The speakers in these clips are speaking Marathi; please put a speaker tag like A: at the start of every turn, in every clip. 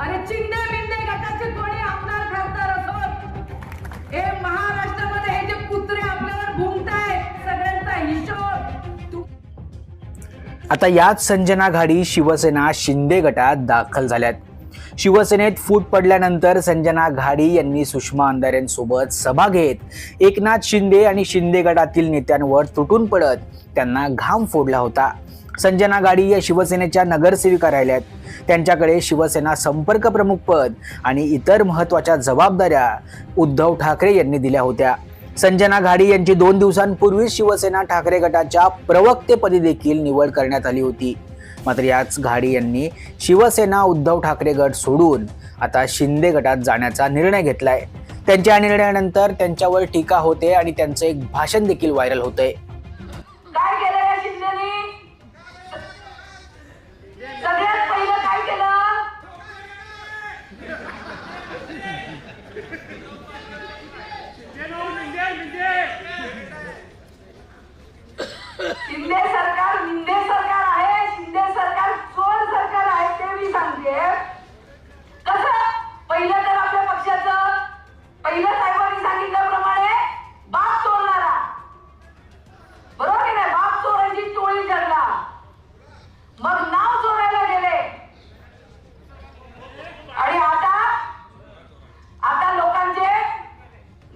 A: आणि चिंदे बिंदे गटाचे कोणी आमदार खासदार असोत हे महाराष्ट्रामध्ये हे जे कुत्रे आपल्यावर भुंकतायत सगळ्यांचा हिशोब.
B: आता याच संजना घाडी शिवसेना शिंदे गटात दाखल झाल्यात. शिवसेनेत फूट पडल्यानंतर संजना घाडी यांनी सुषमा अंधारेंसोबत सभा घेत एकनाथ शिंदे आणि शिंदे गटातील नेत्यांवर तुटून पडत त्यांना घाम फोडला होता. संजना गाडी या शिवसेनेच्या नगरसेविका राहिल्यात. त्यांच्याकडे शिवसेना संपर्क प्रमुख पद आणि इतर महत्त्वाच्या जबाबदाऱ्या उद्धव ठाकरे यांनी दिल्या होत्या. संजना घाडी यांची दोन दिवसांपूर्वी शिवसेना ठाकरे गटाच्या प्रवक्तेपदी देखील निवड करण्यात आली होती. मात्र याच घाडी यांनी शिवसेना उद्धव ठाकरे गट सोडून आता शिंदे गटात जाण्याचा निर्णय घेतलाय. त्यांच्या निर्णयानंतर त्यांच्यावर टीका होते आणि त्यांचं एक भाषण देखील व्हायरल होतंय.
A: शिंदे सरकार आहे शिंदे सरकार चोर सरकार आहे ते मी सांगते कसं पहिलं तर आपल्या पक्षाचं पहिलं साहेबांनी सांगितल्याप्रमाणे बाप चोरणारा. बरोबर की नाही? बाप चोरायची टोळी जगला मग नाव चोरायला गेले. आणि आता आता लोकांचे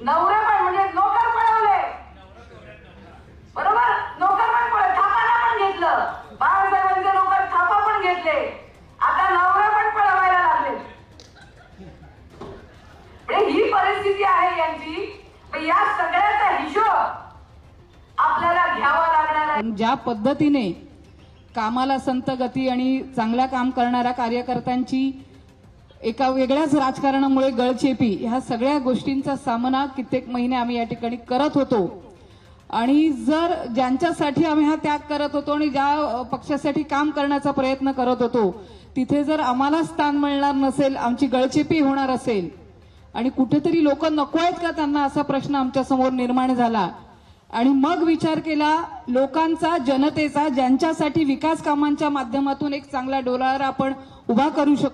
A: नवरे पण म्हणजे नोकर पळवले. बरोबर? नोकर पण पळ थापाला पण घेतलं. बाळासाहेबांचे नोकर थापा पण घेतले आता नवरे पण पळवायला लागले म्हणजे ही परिस्थिती आहे यांची. या सगळ्याचा हिशोब आपल्याला घ्यावा लागणार आहे.
C: ज्या पद्धतीने कामाला संत गती आणि चांगल्या काम करणाऱ्या कार्यकर्त्यांची एका वेगळ्याच राजकारणामुळे गळचेपी ह्या सगळ्या गोष्टींचा सामना कित्येक महिने आम्ही या ठिकाणी करत होतो. आणि जर ज्यांच्यासाठी आम्ही हा त्याग करत होतो आणि ज्या पक्षासाठी काम करण्याचा प्रयत्न करत होतो तिथे जर आम्हाला स्थान मिळणार नसेल आमची गळचेपी होणार असेल आणि कुठेतरी लोक नको आहेत का त्यांना असा प्रश्न आमच्यासमोर निर्माण झाला? आणि मग विचार केला लोकांचा जनतेचा ज्यांच्यासाठी विकास कामांच्या माध्यमातून एक चांगला डोलारा आपण उभा करू शकतो.